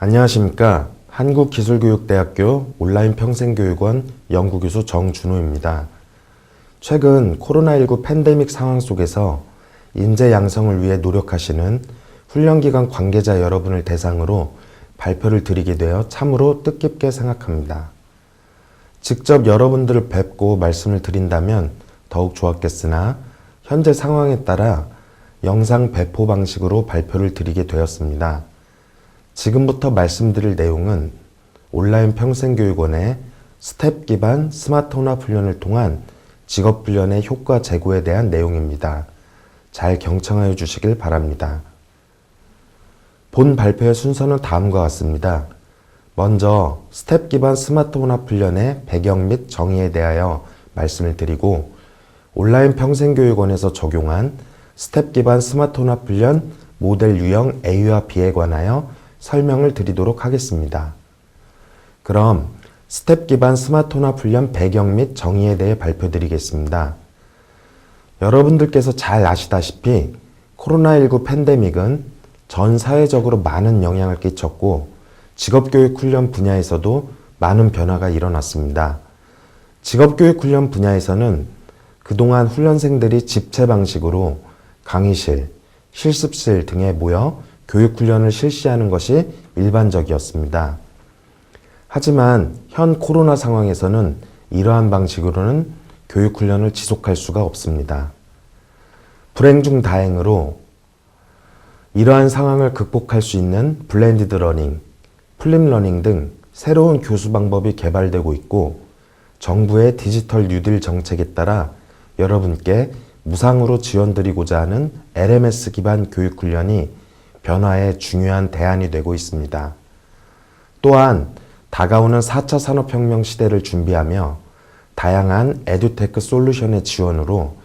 안녕하십니까. 한국기술교육대학교 온라인 평생교육원 연구교수 정준호입니다. 최근 코로나19 팬데믹 상황 속에서 인재 양성을 위해 노력하시는 훈련기관 관계자 여러분을 대상으로 발표를 드리게 되어 참으로 뜻깊게 생각합니다. 직접 여러분들을 뵙고 말씀을 드린다면 더욱 좋았겠으나 현재 상황에 따라 영상 배포 방식으로 발표를 드리게 되었습니다. 지금부터 말씀드릴 내용은 온라인 평생교육원의 스텝 기반 스마트 혼합 훈련을 통한 직업 훈련의 효과 제고에 대한 내용입니다. 잘 경청하여 주시길 바랍니다. 본 발표의 순서는 다음과 같습니다. 먼저 스텝 기반 스마트 혼합 훈련의 배경 및 정의에 대하여 말씀을 드리고 온라인 평생교육원에서 적용한 스텝 기반 스마트 혼합 훈련 모델 유형 A와 B에 관하여 설명을 드리도록 하겠습니다. 그럼 스텝 기반 혼합 훈련 배경 및 정의에 대해 발표드리겠습니다. 여러분들께서 잘 아시다시피 코로나19 팬데믹은 전 사회적으로 많은 영향을 끼쳤고 직업교육 훈련 분야에서도 많은 변화가 일어났습니다. 직업교육 훈련 분야에서는 그동안 훈련생들이 집체 방식으로 강의실, 실습실 등에 모여 교육 훈련을 실시하는 것이 일반적이었습니다. 하지만 현 코로나 상황에서는 이러한 방식으로는 교육 훈련을 지속할 수가 없습니다. 불행 중 다행으로 이러한 상황을 극복할 수 있는 블렌디드 러닝, 플립 러닝 등 새로운 교수 방법이 개발되고 있고 정부의 디지털 뉴딜 정책에 따라 여러분께 무상으로 지원드리고자 하는 LMS 기반 교육 훈련이 변화의 중요한 대안이 되고 있습니다. 또한 다가오는 4차 산업혁명 시대를 준비하며 다양한 에듀테크 솔루션의 지원으로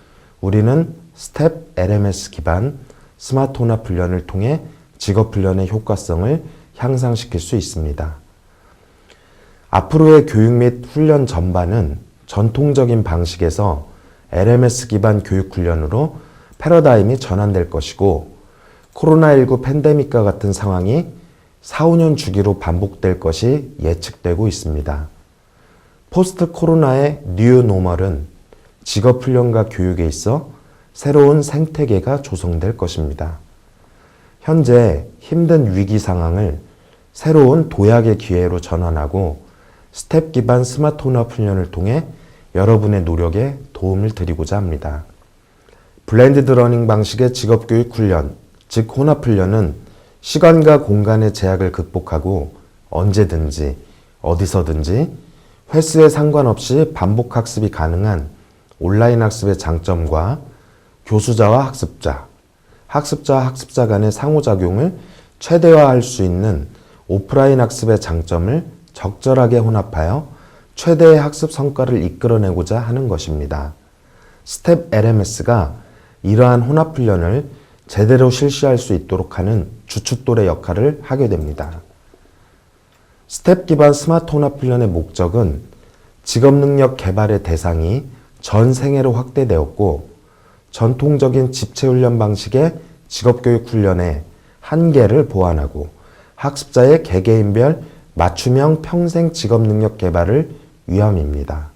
우리는 스텝 LMS 기반 스마트 혼합 훈련을 통해 직업 훈련의 효과성을 향상시킬 수 있습니다. 앞으로의 교육 및 훈련 전반은 전통적인 방식에서 LMS 기반 교육 훈련으로 패러다임이 전환될 것이고 코로나19 팬데믹과 같은 상황이 4, 5년 주기로 반복될 것이 예측되고 있습니다. 포스트 코로나의 뉴 노멀은 직업 훈련과 교육에 있어 새로운 생태계가 조성될 것입니다. 현재 힘든 위기 상황을 새로운 도약의 기회로 전환하고 스텝 기반 스마트 혼합 훈련을 통해 여러분의 노력에 도움을 드리고자 합니다. 블렌디드 러닝 방식의 직업교육 훈련, 즉 혼합 훈련은 시간과 공간의 제약을 극복하고 언제든지 어디서든지 횟수에 상관없이 반복 학습이 가능한 온라인 학습의 장점과 교수자와 학습자, 학습자와 학습자 간의 상호작용을 최대화할 수 있는 오프라인 학습의 장점을 적절하게 혼합하여 최대의 학습 성과를 이끌어내고자 하는 것입니다. 스텝 LMS가 이러한 혼합 훈련을 제대로 실시할 수 있도록 하는 주춧돌의 역할을 하게 됩니다. 스텝 기반 스마트 혼합 훈련의 목적은 직업 능력 개발의 대상이 전 생애로 확대되었고 전통적인 집체 훈련 방식의 직업 교육 훈련의 한계를 보완하고 학습자의 개개인별 맞춤형 평생 직업 능력 개발을 위함입니다.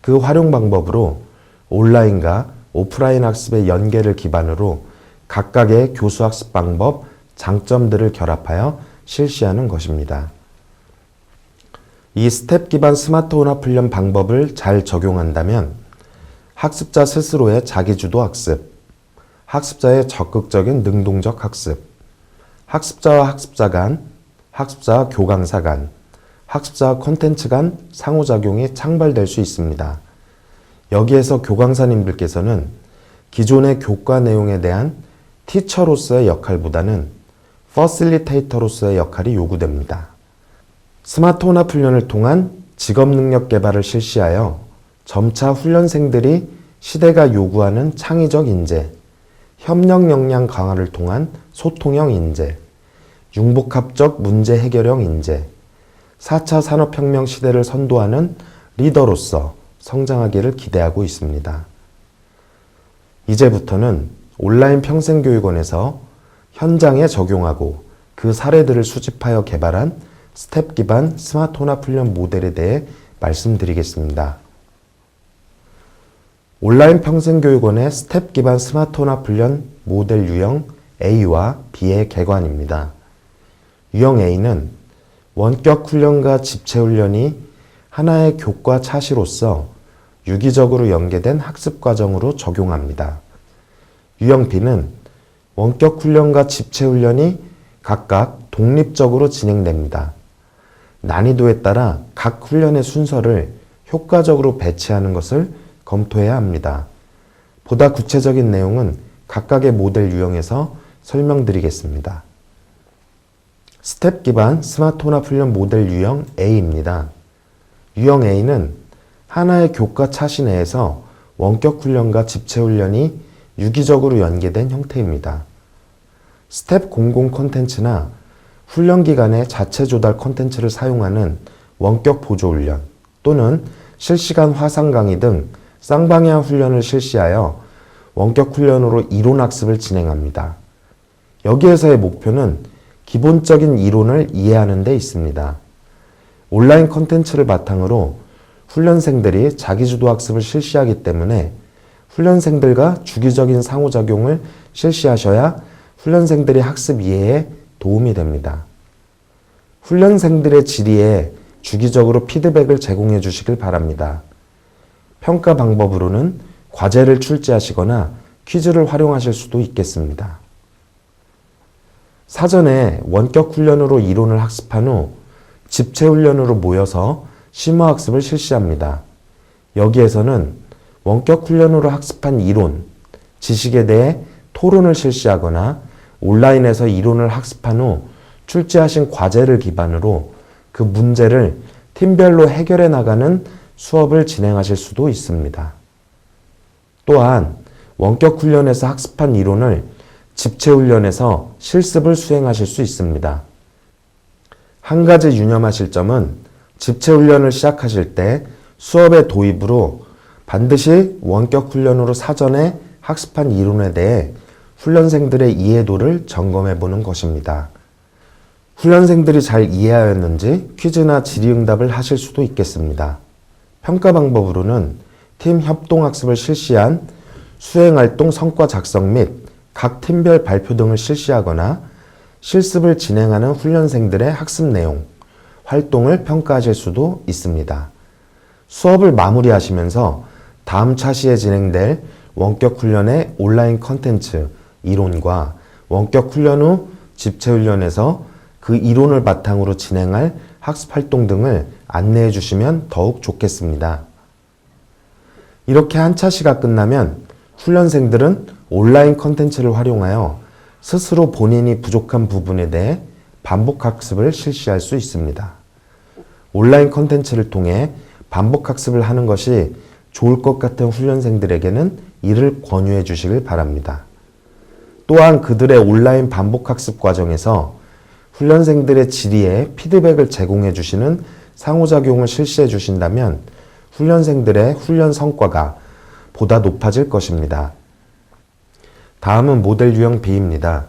그 활용 방법으로 온라인과 오프라인 학습의 연계를 기반으로 각각의 교수 학습 방법, 장점들을 결합하여 실시하는 것입니다. 이 스텝 기반 스마트 혼합 훈련 방법을 잘 적용한다면 학습자 스스로의 자기주도 학습, 학습자의 적극적인 능동적 학습, 학습자와 학습자 간, 학습자와 교강사 간, 학습자와 콘텐츠 간 상호작용이 창발될 수 있습니다. 여기에서 교강사님들께서는 기존의 교과 내용에 대한 티처로서의 역할보다는 퍼실리테이터로서의 역할이 요구됩니다. 스마트 혼합 훈련을 통한 직업 능력 개발을 실시하여 점차 훈련생들이 시대가 요구하는 창의적 인재, 협력 역량 강화를 통한 소통형 인재, 융복합적 문제 해결형 인재, 4차 산업혁명 시대를 선도하는 리더로서 성장하기를 기대하고 있습니다. 이제부터는 온라인 평생교육원에서 현장에 적용하고 그 사례들을 수집하여 개발한 스텝 기반 스마트 혼합 훈련 모델에 대해 말씀드리겠습니다. 온라인 평생교육원의 스텝 기반 스마트 혼합 훈련 모델 유형 A와 B의 개관입니다. 유형 A는 원격 훈련과 집체 훈련이 하나의 교과 차시로서 유기적으로 연계된 학습 과정으로 적용합니다. 유형 B는 원격 훈련과 집체 훈련이 각각 독립적으로 진행됩니다. 난이도에 따라 각 훈련의 순서를 효과적으로 배치하는 것을 검토해야 합니다. 보다 구체적인 내용은 각각의 모델 유형에서 설명드리겠습니다. 스텝 기반 스마트 혼합 훈련 모델 유형 A입니다. 유형 A는 하나의 교과 차시 내에서 원격 훈련과 집체 훈련이 유기적으로 연계된 형태입니다. 스텝 공공 콘텐츠나 훈련 기간에 자체 조달 콘텐츠를 사용하는 원격 보조 훈련 또는 실시간 화상 강의 등 쌍방향 훈련을 실시하여 원격 훈련으로 이론 학습을 진행합니다. 여기에서의 목표는 기본적인 이론을 이해하는 데 있습니다. 온라인 콘텐츠를 바탕으로 훈련생들이 자기주도 학습을 실시하기 때문에 훈련생들과 주기적인 상호작용을 실시하셔야 훈련생들의 학습 이해에 도움이 됩니다. 훈련생들의 질의에 주기적으로 피드백을 제공해 주시길 바랍니다. 평가 방법으로는 과제를 출제하시거나 퀴즈를 활용하실 수도 있겠습니다. 사전에 원격 훈련으로 이론을 학습한 후 집체 훈련으로 모여서 심화 학습을 실시합니다. 여기에서는 원격 훈련으로 학습한 이론, 지식에 대해 토론을 실시하거나 온라인에서 이론을 학습한 후 출제하신 과제를 기반으로 그 문제를 팀별로 해결해 나가는 수업을 진행하실 수도 있습니다. 또한 원격 훈련에서 학습한 이론을 집체 훈련에서 실습을 수행하실 수 있습니다. 한 가지 유념하실 점은 집체 훈련을 시작하실 때 수업의 도입으로 반드시 원격 훈련으로 사전에 학습한 이론에 대해 훈련생들의 이해도를 점검해 보는 것입니다. 훈련생들이 잘 이해하였는지 퀴즈나 질의응답을 하실 수도 있겠습니다. 평가 방법으로는 팀 협동학습을 실시한 수행활동 성과 작성 및 각 팀별 발표 등을 실시하거나 실습을 진행하는 훈련생들의 학습 내용, 활동을 평가하실 수도 있습니다. 수업을 마무리하시면서 다음 차시에 진행될 원격 훈련의 온라인 컨텐츠, 이론과 원격 훈련 후 집체 훈련에서 그 이론을 바탕으로 진행할 학습 활동 등을 안내해 주시면 더욱 좋겠습니다. 이렇게 한 차시가 끝나면 훈련생들은 온라인 컨텐츠를 활용하여 스스로 본인이 부족한 부분에 대해 반복 학습을 실시할 수 있습니다. 온라인 컨텐츠를 통해 반복 학습을 하는 것이 좋을 것 같은 훈련생들에게는 이를 권유해 주시길 바랍니다. 또한 그들의 온라인 반복 학습 과정에서 훈련생들의 질의에 피드백을 제공해 주시는 상호작용을 실시해 주신다면 훈련생들의 훈련 성과가 보다 높아질 것입니다. 다음은 모델 유형 B입니다.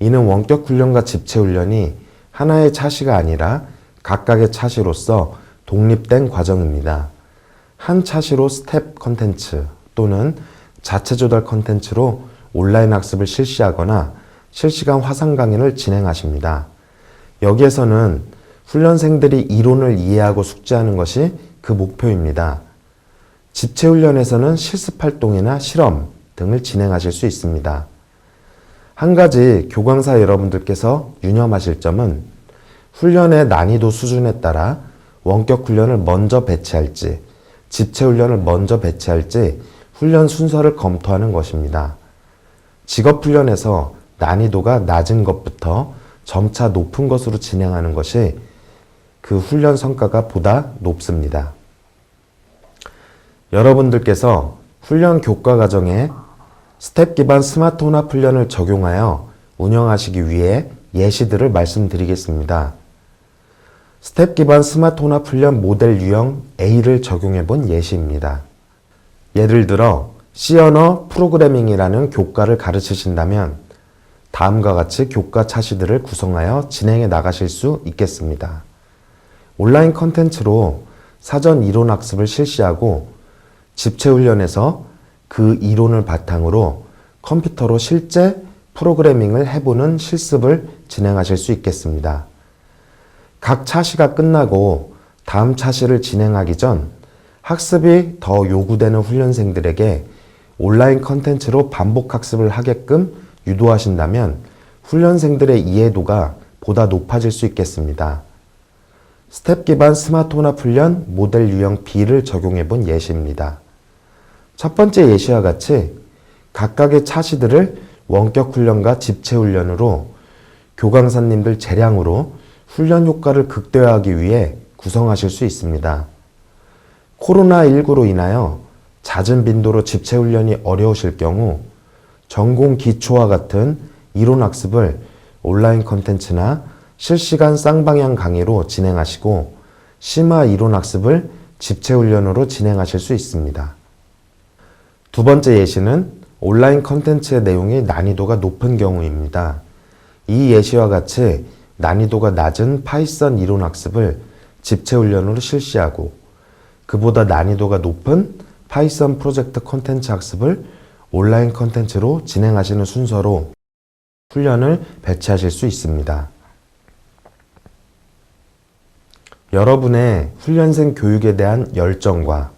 이는 원격 훈련과 집체 훈련이 하나의 차시가 아니라 각각의 차시로서 독립된 과정입니다. 한 차시로 스텝 컨텐츠 또는 자체 조달 컨텐츠로 온라인 학습을 실시하거나 실시간 화상 강의를 진행하십니다. 여기에서는 훈련생들이 이론을 이해하고 숙지하는 것이 그 목표입니다. 집체 훈련에서는 실습 활동이나 실험 등을 진행하실 수 있습니다. 한 가지 교광사 여러분들께서 유념하실 점은 훈련의 난이도 수준에 따라 원격 훈련을 먼저 배치할지, 집체 훈련을 먼저 배치할지 훈련 순서를 검토하는 것입니다. 직업 훈련에서 난이도가 낮은 것부터 점차 높은 것으로 진행하는 것이 그 훈련 성과가 보다 높습니다. 여러분들께서 훈련 교과 과정에 스텝 기반 스마트 혼합 훈련을 적용하여 운영하시기 위해 예시들을 말씀드리겠습니다. 스텝 기반 스마트 혼합 훈련 모델 유형 A를 적용해 본 예시입니다. 예를 들어 C 언어 프로그래밍이라는 교과를 가르치신다면 다음과 같이 교과 차시들을 구성하여 진행해 나가실 수 있겠습니다. 온라인 컨텐츠로 사전 이론 학습을 실시하고 집체 훈련에서 그 이론을 바탕으로 컴퓨터로 실제 프로그래밍을 해보는 실습을 진행하실 수 있겠습니다. 각 차시가 끝나고 다음 차시를 진행하기 전 학습이 더 요구되는 훈련생들에게 온라인 컨텐츠로 반복 학습을 하게끔 유도하신다면 훈련생들의 이해도가 보다 높아질 수 있겠습니다. 스텝 기반 스마트 혼합 훈련 모델 유형 B를 적용해 본 예시입니다. 첫 번째 예시와 같이 각각의 차시들을 원격 훈련과 집체 훈련으로 교강사님들 재량으로 훈련 효과를 극대화하기 위해 구성하실 수 있습니다. 코로나19로 인하여 잦은 빈도로 집체 훈련이 어려우실 경우 전공 기초와 같은 이론 학습을 온라인 컨텐츠나 실시간 쌍방향 강의로 진행하시고 심화 이론 학습을 집체 훈련으로 진행하실 수 있습니다. 두 번째 예시는 온라인 컨텐츠의 내용이 난이도가 높은 경우입니다. 이 예시와 같이 난이도가 낮은 파이썬 이론 학습을 집체 훈련으로 실시하고 그보다 난이도가 높은 파이썬 프로젝트 컨텐츠 학습을 온라인 컨텐츠로 진행하시는 순서로 훈련을 배치하실 수 있습니다. 여러분의 훈련생 교육에 대한 열정과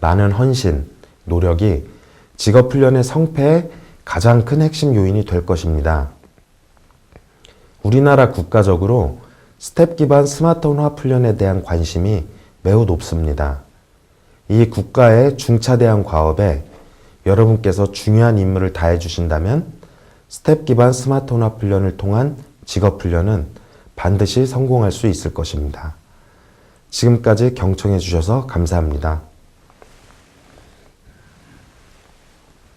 많은 헌신, 노력이 직업 훈련의 성패의 가장 큰 핵심 요인이 될 것입니다. 우리나라 국가적으로 스텝 기반 스마트 혼합 훈련에 대한 관심이 매우 높습니다. 이 국가의 중차대한 과업에 여러분께서 중요한 임무를 다해 주신다면 스텝 기반 스마트 혼합 훈련을 통한 직업 훈련은 반드시 성공할 수 있을 것입니다. 지금까지 경청해 주셔서 감사합니다.